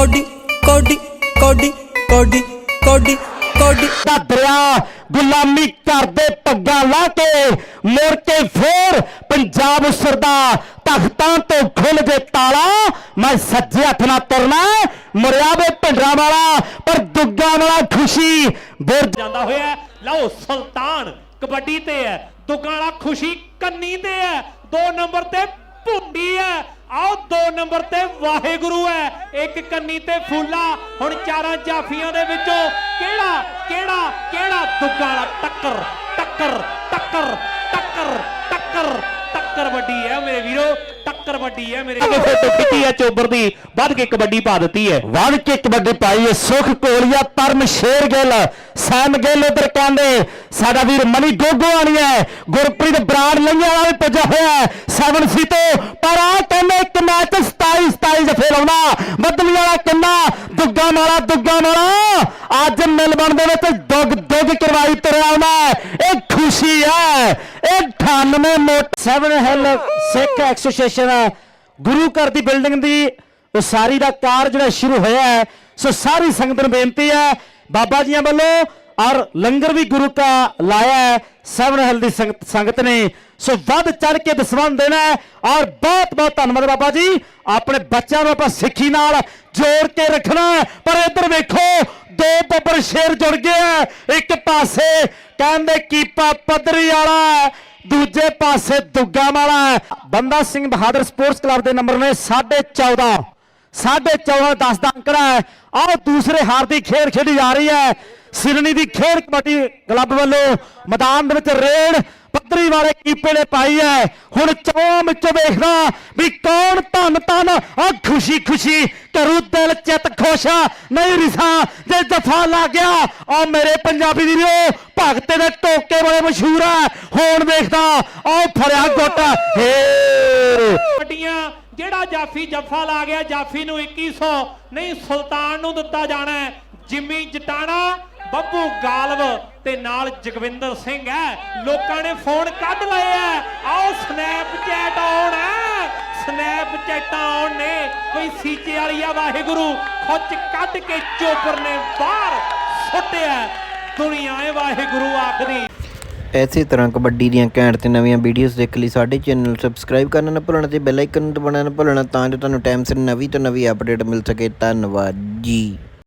Cody ਕੋਡੀ ਕੋਡੀ ਕੋਡੀ ਕੋਡੀ ਕੋਡੀ। ਦਾ ਦਰਿਆ ਗੁਲਾਮੀ ਕਰਦੇ ਪੱਗਾਂ ਲਾ ਕੇ ਮੁੜ ਕੇ ਫੇਰ ਪੰਜਾਬ ਉਸਰਦਾ ਤਖਤਾਂ ਤੋਂ ਖੁੱਲ ਜੇ ਤਾਲਾ। ਮੈਂ ਸੱਜੇ ਹੱਥ ਨਾਲ ਤੁਰਨਾ ਮੁਰਿਆ ਵੇ ਭਿੰਡਰਾਂ ਵਾਲਾ ਪਰ ਦੁੱਗਾ ਵਾਲਾ ਖੁਸ਼ੀ ਬੁਰ ਜਾਂਦਾ ਹੋਇਆ ਲਓ, ਸੁਲਤਾਨ ਕਬੱਡੀ ਤੇ ਹੈ, ਦੁੱਗਾਂ ਵਾਲਾ ਖੁਸ਼ੀ ਕੰਨੀ ਤੇ ਹੈ। ਦੋ ਨੰਬਰ ਤੇ ਦੋ ਨੰਬਰ ਤੇ ਵਾਹਿਗੁਰੂ ਹੈ। ਇੱਕ ਕੰਨੀ ਤੇ ਫੂਲਾ। ਹੁਣ ਚਾਰਾਂ ਜਾਫੀਆਂ ਦੇ ਵਿੱਚੋਂ ਕਿਹੜਾ ਕਿਹੜਾ ਕਿਹੜਾ? ਦੁੱਗਾਂ ਵਾਲਾ ਟੱਕਰ ਟੱਕਰ ਟੱਕਰ ਟੱਕਰ ਟੱਕਰ ਟੱਕਰ ਵੱਡੀ ਹੈ ਮੇਰੇ ਵੀਰੋ। ਟੱਕਰ ਵੱਡੀ ਹੈ ਮੇਰੇ ਵੀਰੋ। ਖਿੱਚੀ ਹੈ ਚੋਬਰ ਦੀ। ਵੱਧ ਕੇ ਕਬੱਡੀ ਪਾ ਦਿੱਤੀ ਹੈ। ਵੜ ਕੇ ਕਬੱਡੀ ਪਾਈ ਹੈ। ਸੁਖ ਕੋਲੀਆ ਪਰਮ ਸ਼ੇਰ ਗਿੱਲ ਸੈਮ ਗਿੱਲ ਉਧਰ ਕਹਿੰਦੇ ਸਾਡਾ ਵੀਰ ਮਨੀ ਗੋਗੋ ਆਣੀ ਹੈ। ਗੁਰਪ੍ਰੀਤ ਬਰਾੜ ਲੰਘਿਆ ਵਾਲਾ ਵੀ ਪੁੱਜਾ ਹੋਇਆ ਹੈ। 7 ਸੀ ਤੋਂ ਪਰ ਆ ਕਹਿੰਦੇ ਇੱਕ ਮੈਚ 27 27 ਜਫੇ ਲਾਉਣਾ ਬੱਦਲੀ ਵਾਲਾ ਕਿੰਨਾ ਦੁੱਗਾ ਮਾਲਾ ਦੁੱਗਾ ਮਾਲਾ ਅੱਜ ਮਿਲਬਣ ਦੇ ਵਿੱਚ ਦੁੱਗ ਦੁੱਗ ਕਰਵਾਈ ਤੁਰਿਆ ਆਉਣਾ ਇਹ ਖੁਸ਼ੀ ਹੈ। ਇਹ 98 ਮੋਟ 7 ਹਿੱਲ ਸਿੱਖ ਐਸੋਸੀਏਸ਼ਨ ਗੁਰੂ ਘਰ ਦੀ ਬਿਲਡਿੰਗ ਦੀ ਉਸਾਰੀ ਦਾ ਕਾਰ ਜਿਹੜਾ ਸ਼ੁਰੂ ਹੋਇਆ ਹੈ। ਸੋ ਸਾਰੀ ਸੰਗਤ ਨੂੰ ਬੇਨਤੀ ਹੈ। ਬਾਬਾ ਜੀਆਂ ਵੱਲੋਂ ਔਰ ਲੰਗਰ ਵੀ ਗੁਰੂ ਕਾ ਲਾਇਆ ਹੈ। ਸੈਵਨ ਹਿੱਲ ਦੀ ਸੰਗਤ ਸੰਗਤ ਨੇ ਸੋ ਵੱਧ ਚੜ ਕੇ ਦਸਵੰਦ ਦੇਣਾ ਔਰ ਬਹੁਤ ਬਹੁਤ ਧੰਨਵਾਦ ਬਾਬਾ ਜੀ। ਆਪਣੇ ਬੱਚਿਆਂ ਨੂੰ ਆਪਾਂ ਸਿੱਖੀ ਨਾਲ ਜੋੜ ਕੇ ਰੱਖਣਾ ਪਰ ਇੱਧਰ ਵੇਖੋ, ਦੋ ਬੱਬਰ ਸ਼ੇਰ ਜੁੜ ਗਏ ਹੈ। ਇੱਕ ਪਾਸੇ ਕਹਿੰਦੇ ਕੀਪਾ ਪੱਧਰੀ ਵਾਲਾ ਦੂਜੇ ਪਾਸੇ ਦੁੱਗਾ ਵਾਲਾ ਹੈ। ਬੰਦਾ ਸਿੰਘ ਬਹਾਦਰ ਸਪੋਰਟਸ ਕਲੱਬ ਦੇ ਨੰਬਰ ਨੇ 14.5 ਸਾਢੇ 14 10 ਦਾ ਅੰਕੜਾ ਹੈ। ਆਹ ਦੂਸਰੇ ਹਾਰ ਦੀ ਖੇਡ ਖੇਡੀ ਜਾ ਰਹੀ ਹੈ। ਸਿਰਣੀ ਦੀ ਖੇਡ ਕਬੱਡੀ ਕਲੱਬ ਵੱਲੋਂ ਮੈਦਾਨ ਦੇ ਵਿੱਚ ਰੇਡ ਪੱਧਰੀ ਵਾਲੇ ਕੀਪੇ ਨੇ ਪਾਈ ਹੈ। ਹੁਣ ਚੌਂ ਵਿੱਚੋਂ ਵੇਖਦਾ ਵੀ ਕੌਣ ਧੰਨ ਧੰਨ, ਆ ਖੁਸ਼ੀ ਖੁਸ਼ੀ ਕਰੂ ਦਿਲ ਚਿੱਤ ਖੁਸ਼ ਨਹੀਂ ਰਿਸਾ, ਜੇ ਜਫਾ ਲੱਗ ਗਿਆ, ਆ ਮੇਰੇ ਪੰਜਾਬੀ ਵੀਰੋ, ਭਗਤੇ ਦੇ ਟੋਕੇ ਬੜੇ ਮਸ਼ਹੂਰ ਆ। ਹੁਣ ਵੇਖਦਾ, ਆ ਫੜਿਆ ਗੁੱਟ। ਹੇ! ਕਬੱਡੀਆਂ, ਜਿਹੜਾ ਜਾਫੀ ਜੱਫਾ ਲਾ ਗਿਆ, ਜਾਫੀ ਨੂੰ 2100 ਨਹੀਂ, ਸੁਲਤਾਨ ਨੂੰ ਦਿੱਤਾ ਜਾਣਾ ਜਿੰਮੀ ਜਟਾਣਾ ਬੱਬੂ ਗਾਲਵ ਤੇ ਨਾਲ ਜਗਵਿੰਦਰ ਸਿੰਘ ਹੈ। ਲੋਕਾਂ ਨੇ ਫੋਨ ਕੱਢ ਲਏ ਐ ਆਓ ਸਨੈਪਚੈਟ ਆਉਣ ਸਨੈਪਚੈਟਾਂ ਆਉਣ ਨੇ ਕੋਈ ਸੀਚੇ ਵਾਲੀ ਆ ਵਾਹਿਗੁਰੂ, ਖੁੱਚ ਕੱਢ ਕੇ ਚੋਪਰ ਨੇ ਬਾਹਰ ਸੁੱਟਿਆ ਦੁਨੀਆ ਏ ਵਾਹਿਗੁਰੂ ਆਖਦੀ। ਇਸੇ ਤਰ੍ਹਾਂ ਕਬੱਡੀ ਦੀਆਂ ਘੈਂਟ ਤੇ ਨਵੀਆਂ ਵੀਡੀਓਜ਼ ਦੇਖਣ ਲਈ ਸਾਡੇ ਚੈਨਲ ਨੂੰ ਸਬਸਕ੍ਰਾਈਬ ਕਰਨਾ ਨਾ ਭੁੱਲਣਾ ਤੇ ਬੈਲ ਆਈਕਨ ਦਬਾਉਣਾ ਨਾ ਭੁੱਲਣਾ ਤਾਂ ਜੋ ਤੁਹਾਨੂੰ ਟਾਈਮ ਸਿਰ ਨਵੀਂ ਤੋਂ ਨਵੀਂ ਅਪਡੇਟ ਮਿਲ ਸਕੇ। ਧੰਨਵਾਦ ਜੀ।